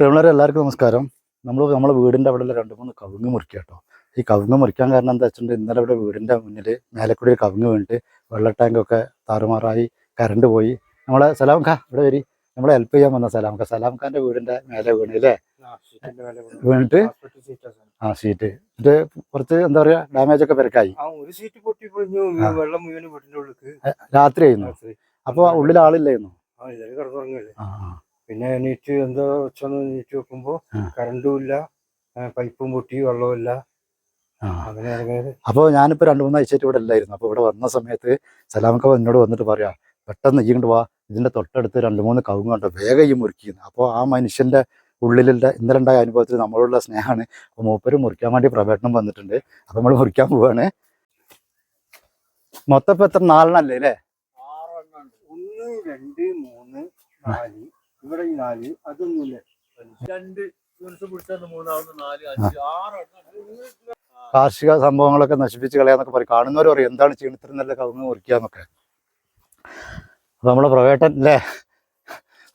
പ്രിയമുള്ളവരെ എല്ലാവർക്കും നമസ്കാരം. നമ്മൾ നമ്മളെ വീടിന്റെ അവിടെ രണ്ട് മൂന്ന് കവുങ്ങ് മുറിക്കുക കേട്ടോ. ഈ കവുങ്ങ് മുറിക്കാൻ കാരണം എന്താ വെച്ചിട്ടുണ്ടെങ്കിൽ ഇന്നലെ ഇവിടെ വീടിന്റെ മുന്നിൽ മേലെക്കൂടി ഒരു കവുങ്ങ് വീണിട്ട് വെള്ള ടാങ്കൊക്കെ താറുമാറായി കറണ്ട് പോയി. നമ്മളെ സലാം സലാംഖ ഇവിടെ വരി. നമ്മളെ ഹെൽപ്പ് ചെയ്യാൻ വന്ന സലാം സലാംഖാന്റെ വീടിന്റെ മേലെ വീണില്ലേ വീണിട്ട് ആ സീറ്റ് ഇത് കുറച്ച് എന്താ പറയുക ഡാമേജ് ഒക്കെ പെരക്കായി. രാത്രി. ആയിരുന്നു അപ്പോൾ ഉള്ളിൽ ആളില്ലായിരുന്നു? ആ. പിന്നെ എണീറ്റ് എന്തോ വെച്ചൊന്ന് എണീറ്റ് വെക്കുമ്പോ കറണ്ടും ഇല്ല പൈപ്പും പൊട്ടി ഇറങ്ങിയത് അപ്പോൾ ഞാനിപ്പോൾ രണ്ട് മൂന്ന് ആഴ്ചയായിട്ട് ഇവിടെ ഇല്ലായിരുന്നു അപ്പോൾ ഇവിടെ വന്ന സമയത്ത് സലാമക്ക എന്നോട് വന്നിട്ട് പറയാ പെട്ടെന്ന് ഈ കൊണ്ട് വാ. ഇതിന്റെ തൊട്ടടുത്ത് രണ്ട് മൂന്ന് കവുങ്ങ് കണ്ടോ? വേഗം ഈ മുറിക്കുന്നു. അപ്പോൾ ആ മനുഷ്യന്റെ ഉള്ളിലുള്ള ഇന്നലെ ഉണ്ടായ അനുഭവത്തിൽ നമ്മളുള്ള സ്നേഹമാണ്. അപ്പോൾ മൂപ്പര് മുറിക്കാൻ വേണ്ടി പ്രവേട്ടനം വന്നിട്ടുണ്ട്. അപ്പോൾ നമ്മൾ മുറിക്കാൻ പോവാണ്. മൊത്തം ഇപ്പം എത്ര നാലെണ്ണല്ലേ അല്ലേ ഒന്ന് രണ്ട് മൂന്ന് നാല്. നാല് അതൊന്നുമില്ല രണ്ട് യൂണിറ്റ് പിടിച്ചാൽ മൂന്നാവുന്ന നാല് അഞ്ച് ആറ് കാർഷിക സംഭവങ്ങളൊക്കെ നശിപ്പിച്ച് കളയാന്നൊക്കെ പറയും. കാണുന്നവർ പറയും എന്താണ് ചീണിത്തരം നല്ല കവുങ്ങ് മുറിക്കാന്നൊക്കെ. അപ്പോൾ നമ്മളെ പ്രവേട്ടൻ അല്ലേ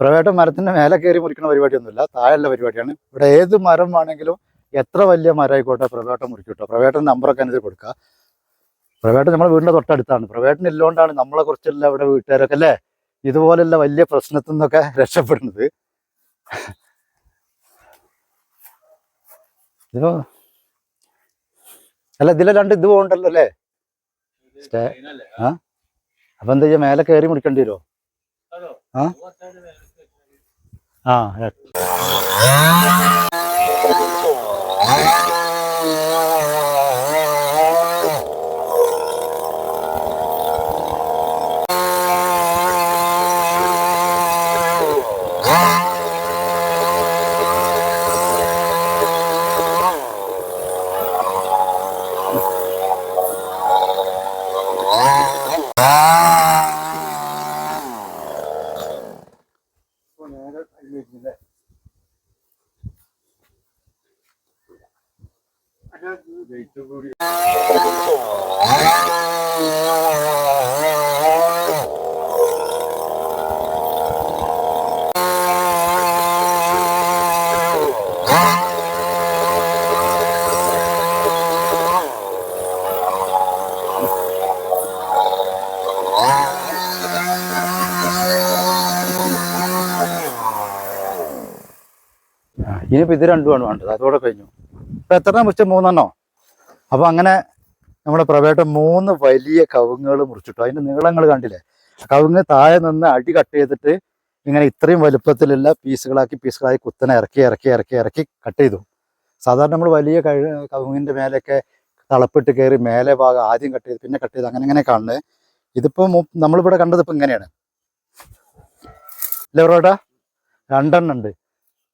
പ്രവേട്ടൻ മരത്തിന്റെ മേലെ കയറി മുറിക്കുന്ന പരിപാടിയൊന്നുമില്ല. താഴെയുള്ള പരിപാടിയാണ്. ഇവിടെ ഏത് മരം വേണമെങ്കിലും എത്ര വലിയ മരമായിക്കോട്ടെ പ്രവേട്ടൻ മുറിക്കും കേട്ടോ പ്രവേട്ടൻ നമ്പറൊക്കെ അനുസരിച്ച് കൊടുക്കുക പ്രവേട്ടൻ നമ്മുടെ വീടിന്റെ തൊട്ടടുത്താണ്. പ്രവേട്ടൻ ഇല്ലോണ്ടാണ് നമ്മളെ കുറിച്ചുള്ള ഇവിടെ വീട്ടുകാരൊക്കെ അല്ലേ ഇതുപോലുള്ള വലിയ പ്രശ്നത്തിൽ നിന്നൊക്കെ രക്ഷപ്പെടുന്നത്. ഇതിപ്പോ അല്ല ഇതിലെ രണ്ട് ഇത് പോകണ്ടല്ലോ അല്ലേ? സ്റ്റേ ആ? അപ്പൊ എന്താ ചെയ്യാ? മേലെ കയറി മുടിക്കേണ്ടി വരുമോ ആ? ആ വെയിറ്റ് കൂടി ആ, ഇനിയിപ്പോ ഇത് രണ്ടുമാണ് വേണ്ടത്. അതോടെ കഴിഞ്ഞു. ഇപ്പൊ എത്ര മുറിച്ച? മൂന്നെണ്ണോ? അപ്പൊ അങ്ങനെ നമ്മുടെ പ്രവേട്ടം മൂന്ന് വലിയ കവുങ്ങുകൾ മുറിച്ചിട്ടു. അതിന്റെ നീളങ്ങൾ കണ്ടില്ലേ? കവുങ്ങ് താഴെ നിന്ന് അടി കട്ട് ചെയ്തിട്ട് ഇങ്ങനെ ഇത്രയും വലുപ്പത്തിലുള്ള പീസുകളാക്കി പീസുകളാക്കി കുത്തനെ ഇറക്കി ഇറക്കി ഇറക്കി ഇറക്കി കട്ട് ചെയ്തു. സാധാരണ നമ്മൾ വലിയ കഴി കവുങ്ങിന്റെ മേലെയൊക്കെ തളപ്പിട്ട് കയറി മേലെ ഭാഗം ആദ്യം കട്ട് ചെയ്ത് പിന്നെ കട്ട് ചെയ്ത് അങ്ങനെ ഇങ്ങനെ കാണുന്നത്. ഇതിപ്പോ നമ്മളിവിടെ കണ്ടത് ഇപ്പൊ ഇങ്ങനെയാണ്. ഇല്ല പറോട്ടാ രണ്ടെണ്ണം ഉണ്ട്.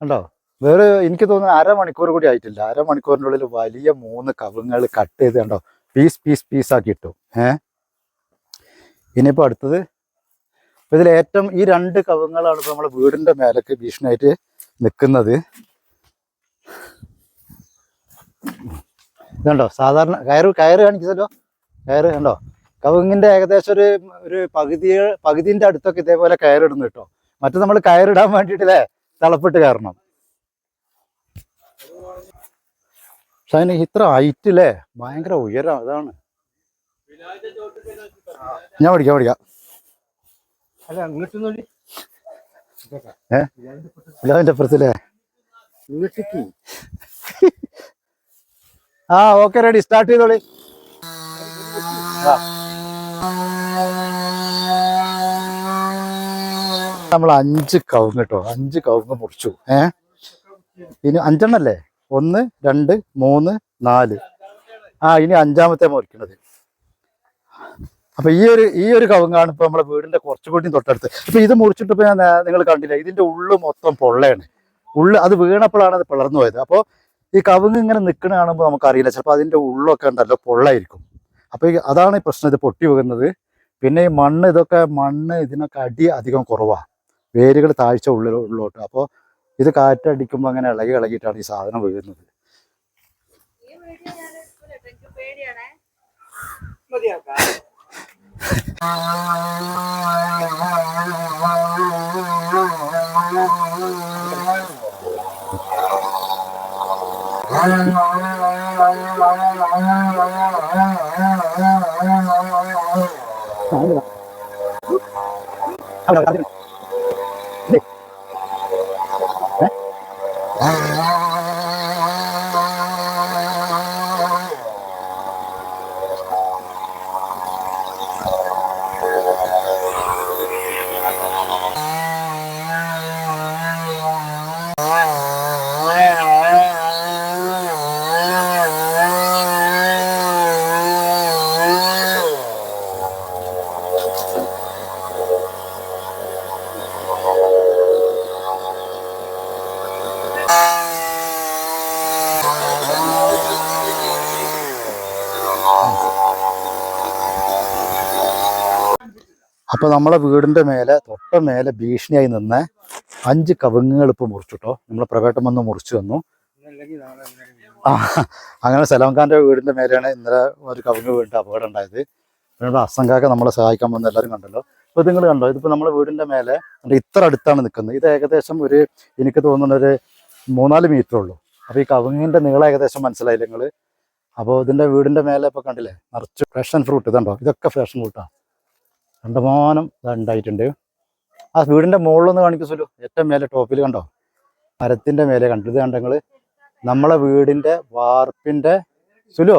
കണ്ടോ? വേറെ എനിക്ക് തോന്നുന്നു അരമണിക്കൂർ കൂടി ആയിട്ടില്ല. അരമണിക്കൂറിന്റെ ഉള്ളിൽ വലിയ മൂന്ന് കവുങ്ങൾ കട്ട് ചെയ്ത് കണ്ടോ? പീസ് പീസ് പീസ് ആക്കി ഇട്ടു. ഏ? ഇനിയിപ്പോൾ അടുത്തത്. ഇതിൽ ഏറ്റവും ഈ രണ്ട് കവുങ്ങളാണ് ഇപ്പോൾ നമ്മുടെ വീടിന്റെ മേലക്ക് ഭീഷണിയായിട്ട് നിൽക്കുന്നത് ഇതുണ്ടോ? സാധാരണ കയറ് കയറ് കാണിക്കുന്നല്ലോ കയറ് കണ്ടോ? കവുങ്ങിന്റെ ഏകദേശം ഒരു ഒരു പകുതി പകുതിന്റെ അടുത്തൊക്കെ ഇതേപോലെ കയറിടുന്നു കേട്ടോ. മറ്റേ നമ്മൾ കയറിടാൻ വേണ്ടിയിട്ടില്ലേ? തിളപ്പിട്ട് കയറണം. അതിന് ഇത്ര ഹൈറ്റ് അല്ലേ ഭയങ്കര ഉയരം അതാണ്. ഞാൻ പഠിക്കാം പഠിക്കാം അല്ല? ഇല്ലാതിന്റെ അപ്പുറത്തില്ലേ ഇങ്ങോട്ടേക്ക്. ആ ഓക്കെ റെഡി. സ്റ്റാർട്ട് ചെയ്തോളി. നമ്മൾ അഞ്ച് കവുങ്ങ് കേട്ടോ അഞ്ച് കവുങ്ങ് മുറിച്ചു. ഏ? ഇനി അഞ്ചെണ്ണല്ലേ? ഒന്ന് രണ്ട് മൂന്ന് നാല്. ആ ഇനി അഞ്ചാമത്തെ മുറിക്കണത് അപ്പൊ ഈ ഒരു ഈ ഒരു കവുങ്ങാണ് ഇപ്പൊ നമ്മളെ വീടിന്റെ കുറച്ചുകൂടി തൊട്ടടുത്ത്. അപ്പൊ ഇത് മുറിച്ചിട്ട് ഇപ്പൊ ഞാൻ നിങ്ങൾ കണ്ടില്ല ഇതിന്റെ ഉള്ളു മൊത്തം പൊള്ളയാണ്. ഉള്ളു അത് വീണപ്പോഴാണ് അത് പിളർന്നു പോയത്. അപ്പോൾ ഈ കവുങ്ങ് ഇങ്ങനെ നിൽക്കണ കാണുമ്പോൾ നമുക്കറിയില്ല ചിലപ്പോൾ അതിന്റെ ഉള്ളൊക്കെ ഉണ്ടല്ലോ പൊള്ളായിരിക്കും. അപ്പോൾ ഈ അതാണ് ഈ പ്രശ്നം ഇത് പൊട്ടി പോകുന്നത് പിന്നെ ഈ മണ്ണ് ഇതൊക്കെ മണ്ണ് ഇതിനൊക്കെ അടി അധികം കുറവാണ് വേരുകൾ താഴ്ച ഉള്ളിലോട്ട്. അപ്പോൾ ഇത് കാറ്റടിക്കുമ്പോൾ അങ്ങനെ ഇളകി ഇളകിയിട്ടാണ് ഈ സാധനം വീഴുന്നത്. ഈ വീഡിയോ ഞാൻ എടുക്കൂല ട്ടോ. എനിക്ക് അപ്പൊ നമ്മളെ വീടിന്റെ മേലെ തൊട്ട മേലെ ഭീഷണിയായി നിന്ന് അഞ്ച് കവുങ്ങുകൾ ഇപ്പൊ മുറിച്ചിട്ടോ. നമ്മളെ പ്രവേട്ടം വന്ന് മുറിച്ചു തന്നു. അങ്ങനെ സലാം വീടിന്റെ മേലെയാണ് ഇന്നലെ ഒരു കവുങ്ങ് വീണിട്ട് അപകടം ഉണ്ടായത്. പിന്നെ അസംഖാക്ക നമ്മളെ സഹായിക്കാൻ വന്ന എല്ലാവരും കണ്ടല്ലോ. ഇപ്പൊ നിങ്ങൾ കണ്ടോ? ഇതിപ്പോ നമ്മളെ വീടിന്റെ മേലെ ഇത്ര അടുത്താണ് നിൽക്കുന്നത്. ഇത് ഏകദേശം ഒരു എനിക്ക് തോന്നുന്ന ഒരു മൂന്നാൽ മീറ്റർ ഉള്ളൂ. അപ്പോൾ ഈ കവുങ്ങിന്റെ നീളം ഏകദേശം മനസ്സിലായില്ല നിങ്ങൾ? അപ്പോൾ ഇതിന്റെ വീടിന്റെ മേലെ ഇപ്പൊ കണ്ടില്ലേ? നിറച്ച് ഫ്രഷൻ ഫ്രൂട്ട് ഇതുണ്ടോ? ഇതൊക്കെ ഫ്രഷൻ ഫ്രൂട്ടാണ് രണ്ടുമാനം ഉണ്ടായിട്ടുണ്ട്. ആ വീടിന്റെ മുകളിലൊന്ന് കാണിക്കുമല്ലോ ഏറ്റവും മേലെ ടോപ്പിൽ കണ്ടോ? മരത്തിന്റെ മേലെ കണ്ടു. ഇത് കണ്ടെങ്കിൽ നമ്മളെ വീടിന്റെ വാർപ്പിന്റെ സുലോ.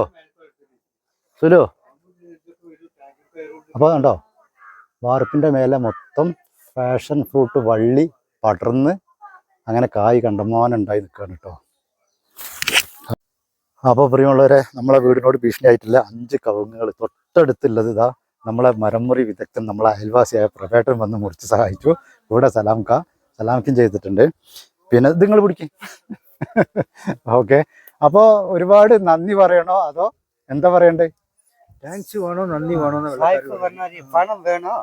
സുലോ. അപ്പോൾ കണ്ടോ? വാർപ്പിന്റെ മേലെ മൊത്തം ഫാഷൻ ഫ്രൂട്ട് വള്ളി പടർന്ന് അങ്ങനെ കായ് കണ്ടമാനം ഉണ്ടായി നിൽക്കുകയാണ് കേട്ടോ. അപ്പോൾ പ്രിയമുള്ളവരെ നമ്മളെ വീടിനോട് ഭീഷണിയായിട്ടില്ല. അഞ്ച് കവുങ്ങുകൾ തൊട്ടടുത്തുള്ളത് ഇതാ. നമ്മളെ മരമുറി വിദഗ്ധൻ നമ്മളെ അയൽവാസിയായ പ്രവേട്ടൻ വന്ന് മുറിച്ച് സഹായിച്ചു. കൂടെ സലാം ക സലാംക്കും ചെയ്തിട്ടുണ്ട്. പിന്നെ നിങ്ങൾ പിടിക്കും. ഓക്കെ. അപ്പോൾ ഒരുപാട് നന്ദി പറയണോ? അതോ എന്താ പറയണ്ടേ? താങ്ക്സ് വേണോ? നന്ദി വേണോ? പണം വേണോ?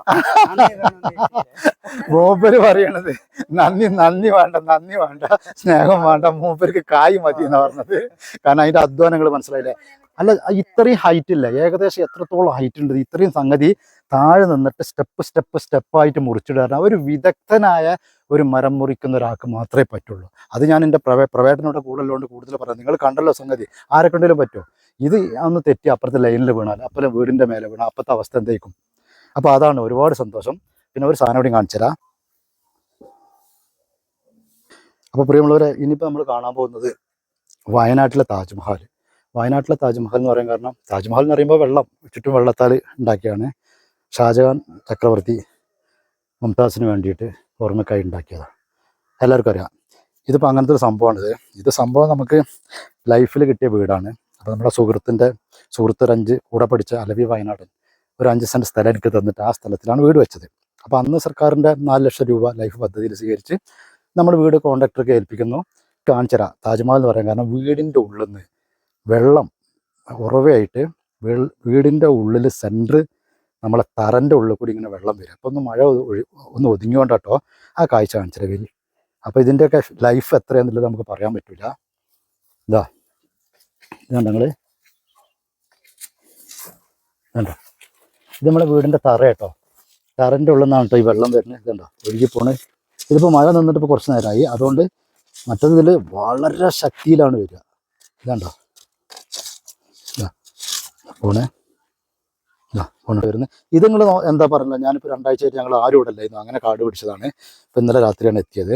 മൂപ്പര് പറയണത് നന്ദി നന്ദി വേണ്ട നന്ദി വേണ്ട. സ്നേഹം വേണ്ട. മൂപ്പർക്ക് കായ് മതി എന്നാ പറഞ്ഞത്. കാരണം അതിന്റെ അധ്വാനങ്ങൾ മനസ്സിലായില്ലേ? അല്ല ഇത്രയും ഹൈറ്റ് ഇല്ല. ഏകദേശം എത്രത്തോളം ഹൈറ്റ് ഉണ്ട്? ഇത്രയും സംഗതി താഴെ നിന്നിട്ട് സ്റ്റെപ്പ് സ്റ്റെപ്പ് സ്റ്റെപ്പായിട്ട് മുറിച്ചിടാൻ ഒരു വിദഗ്ധനായ ഒരു മരം മുറിക്കുന്ന ഒരാൾക്ക് മാത്രമേ പറ്റുള്ളൂ. അത് ഞാൻ എന്റെ പ്രവേ പ്രവേട്ടനോട് കൂടുതലുകൊണ്ട് കൂടുതൽ പറയാം. നിങ്ങൾ കണ്ടല്ലോ സംഗതി. ആരെ കണ്ടാലും പറ്റുമോ? ഇത് ഒന്ന് തെറ്റി അപ്പുറത്തെ ലൈനിൽ വീണാൽ അപ്പുറത്തെ വീടിന്റെ മേലെ വീണാൽ അപ്പുറത്തെ അവസ്ഥ എന്തേക്കും? അപ്പോൾ അതാണ് ഒരുപാട് സന്തോഷം. പിന്നെ ഒരു സാധനം കൂടി കാണിച്ചു തരാം അപ്പോൾ പ്രിയമുള്ളവരെ ഇനിയിപ്പോൾ നമ്മൾ കാണാൻ പോകുന്നത് വയനാട്ടിലെ താജ്മഹൽ വയനാട്ടിലെ താജ്മഹൽ എന്ന് പറയാൻ കാരണം താജ്മഹൽ എന്ന് പറയുമ്പോൾ വെള്ളം ചുറ്റും വെള്ളത്താൽ ഉണ്ടാക്കിയാണ് ഷാജഹാൻ ചക്രവർത്തി മുംതാസിന് വേണ്ടിയിട്ട് ഓർമ്മക്കായി ഉണ്ടാക്കിയതാണ് എല്ലാവർക്കും അറിയാം. ഇതിപ്പോൾ അങ്ങനത്തെ ഒരു സംഭവമാണിത്. ഇത് സംഭവം നമുക്ക് ലൈഫിൽ കിട്ടിയ വീടാണ്. അപ്പോൾ നമ്മുടെ സുഹൃത്തിന്റെ സുഹൃത്ത് അഞ്ച് കൂടെ പഠിച്ച അലവി വയനാടൻ ഒരു അഞ്ച് സെന്റ് സ്ഥലം എനിക്ക് തന്നിട്ട് ആ സ്ഥലത്തിലാണ് വീട് വെച്ചത്. അപ്പോൾ അന്ന് സർക്കാരിന്റെ നാല് ലക്ഷം രൂപ ലൈഫ് പദ്ധതിയിൽ സ്വീകരിച്ച് നമ്മൾ വീട് കോൺട്രാക്ടർക്ക് ഏൽപ്പിക്കുന്നു. കാണിച്ചരാ താജ്മഹൽ എന്ന് പറയാൻ കാരണം വീടിന്റെ ഉള്ളിൽ നിന്ന് വെള്ളം ഉറവയായിട്ട് വീടിന്റെ ഉള്ളിൽ സെന്റർ നമ്മളെ തറന്റെ ഉള്ളിൽ കൂടി ഇങ്ങനെ വെള്ളം വരും. അപ്പോൾ ഒന്ന് മഴ ഒന്ന് ഒതുങ്ങിയോണ്ടാട്ടോ ആ കാഴ്ച കാണിച്ചത് വലിയ അപ്പോൾ ഇതിന്റെയൊക്കെ ലൈഫ് എത്രയാണെന്നുള്ളത് നമുക്ക് പറയാൻ പറ്റില്ല ഇതാ. ഇതുണ്ട് ഞങ്ങൾ ഇതുണ്ടോ? ഇത് നമ്മളെ വീടിന്റെ തറ കേട്ടോ തറന്റെ ഉള്ളിൽ നിന്നാണ് കേട്ടോ ഈ വെള്ളം വരുന്നത്. ഇതുണ്ടോ? ഒഴുകി പോണ്. ഇതിപ്പോൾ മഴ നിന്നിട്ട് ഇപ്പോൾ കുറച്ച് നേരമായി അതുകൊണ്ട് മറ്റൊന്നിൽ വളരെ ശക്തിയിലാണ് വരിക. ഇതാണ്ടോ? ഇതാ പോണേ. ഇതാ നിങ്ങൾ എന്താ പറയുക ഞാനിപ്പോൾ രണ്ടാഴ്ചയായിട്ട് ഞങ്ങൾ ആരും ഇവിടെ അല്ലായിരുന്നു. അങ്ങനെ കാട് പിടിച്ചതാണ്. ഇപ്പം ഇന്നലെ രാത്രിയാണ് എത്തിയത്.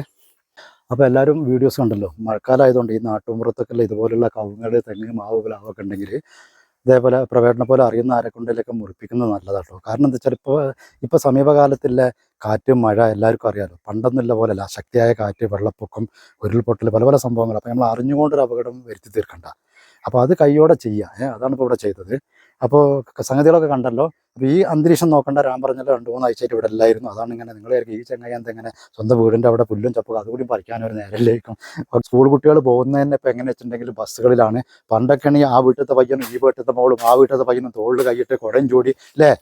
അപ്പോൾ എല്ലാവരും വീഡിയോസ് കണ്ടല്ലോ. മഴക്കാലമായതുകൊണ്ട് ഈ നാട്ടുമ്പുറത്തൊക്കെ ഇതുപോലുള്ള കവുങ്ങൾ തെങ്ങ് മാവ് പ്ലാവൊക്കെ ഉണ്ടെങ്കിൽ ഇതേപോലെ പ്രവേടനം പോലെ അറിയുന്ന ആരെക്കൊണ്ടിലൊക്കെ മുറിപ്പിക്കുന്നത് നല്ലതാട്ടോ. കാരണം എന്താ വെച്ചാൽ ഇപ്പോൾ ഇപ്പോൾ സമീപകാലത്തിലെ കാറ്റ് മഴ എല്ലാവർക്കും അറിയാമല്ലോ പണ്ടൊന്നുമില്ല പോലെയല്ല. ശക്തിയായ കാറ്റ് വെള്ളപ്പൊക്കം ഉരുൾപൊട്ടൽ പല പല സംഭവങ്ങൾ അപ്പോൾ നമ്മൾ അറിഞ്ഞുകൊണ്ടൊരു അപകടം വരുത്തി തീർക്കണ്ട. അപ്പോൾ അത് കൈയോടെ ചെയ്യുക അതാണ് ഇപ്പോൾ ഇവിടെ ചെയ്തത്. അപ്പോൾ സംഗതികളൊക്കെ കണ്ടല്ലോ. അപ്പോൾ ഈ അന്തരീക്ഷം നോക്കണ്ട രാം പറഞ്ഞല്ലോ രണ്ട് മൂന്ന് ആഴ്ചയായിട്ട് ഇവിടെ ഇല്ലായിരുന്നു അതാണ് ഇങ്ങനെ നിങ്ങൾ ഈ ചങ്ങായി എന്തെങ്ങനെ സ്വന്തം വീടിന്റെ അവിടെ പുല്ലും ചപ്പും അതുകൂടി പറിക്കാൻ ഒരു നേരല്ലേക്കും സ്കൂൾ കുട്ടികൾ പോകുന്നതന്നെ ഇപ്പോൾ എങ്ങനെ വെച്ചിട്ടുണ്ടെങ്കിൽ ബസ്സുകളിലാണ്. പണ്ടൊക്കെയാണെങ്കിൽ ആ വീട്ടിലത്തെ പയ്യനും ഈ വീട്ടിലത്തെ മോളും ആ വീട്ടിലത്തെ പയ്യനും തോളിൽ കൈയിട്ട് കുടയും ചൂടി അല്ലേ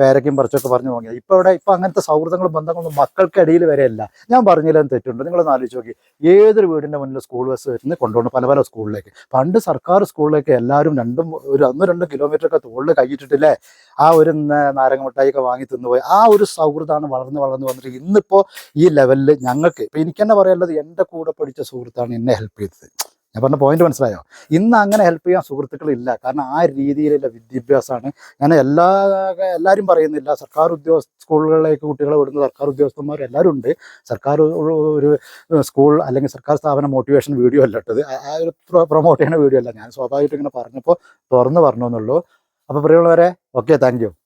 പേരയ്ക്കും പറിച്ചൊക്കെ പറഞ്ഞു നോക്കിയാൽ ഇപ്പോൾ ഇവിടെ ഇപ്പോൾ അങ്ങനത്തെ സൗഹൃദങ്ങളും ബന്ധങ്ങളൊന്നും മക്കൾക്കിടയിൽ വരെയല്ല ഞാൻ പറഞ്ഞില്ലെന്ന് തെറ്റുണ്ട്. നിങ്ങളൊന്ന് ആലോചിച്ച് നോക്കി. ഏതൊരു വീടിന്റെ മുന്നിൽ സ്കൂൾ ബസ് വരുന്നത് കൊണ്ടുപോകണം പല പല സ്കൂളിലേക്ക് പണ്ട് സർക്കാർ സ്കൂളിലേക്ക് എല്ലാവരും രണ്ടും ഒരു ഒന്നോ രണ്ടോ കിലോമീറ്റർ ഒക്കെ തോളിൽ കൈയിട്ടിട്ടില്ലേ? ആ ഒരു നാരങ്ങ മിഠായി ഒക്കെ വാങ്ങി തിന്നുപോയി. ആ ഒരു സൗഹൃദമാണ് വളർന്ന് വളർന്ന് വന്നിട്ട് ഇന്നിപ്പോ ഈ ലെവലിൽ ഞങ്ങൾക്ക് ഇപ്പൊ എനിക്ക് തന്നെ പറയാനുള്ളത് എന്റെ കൂടെ പഠിച്ച സുഹൃത്താണ് എന്നെ ഹെൽപ്പ് ചെയ്തത്. ഞാൻ പറഞ്ഞ പോയിന്റ് മനസ്സിലായോ? ഇന്ന് അങ്ങനെ ഹെൽപ്പ് ചെയ്യാൻ സുഹൃത്തുക്കളില്ല. കാരണം ആ രീതിയിലുള്ള വിദ്യാഭ്യാസമാണ്. ഞാൻ എല്ലാ എല്ലാവരും പറയുന്നില്ല സർക്കാർ ഉദ്യോഗ സ്കൂളുകളിലേക്ക് കുട്ടികളെ വിടുന്ന സർക്കാർ ഉദ്യോഗസ്ഥന്മാർ എല്ലാവരും ഉണ്ട്. സർക്കാർ ഒരു സ്കൂൾ അല്ലെങ്കിൽ സർക്കാർ സ്ഥാപന മോട്ടിവേഷൻ വീഡിയോ അല്ല ഇട്ടത്. ആ- ഒരു പ്രൊമോട്ട് ചെയ്യുന്ന വീഡിയോ അല്ല. ഞാൻ സ്വാഭാവികമായിട്ട് ഇങ്ങനെ പറഞ്ഞപ്പോൾ തുറന്ന് പറഞ്ഞു എന്നുള്ളൂ. അപ്പോൾ പ്രിയമുള്ളവരെ ഓക്കെ താങ്ക്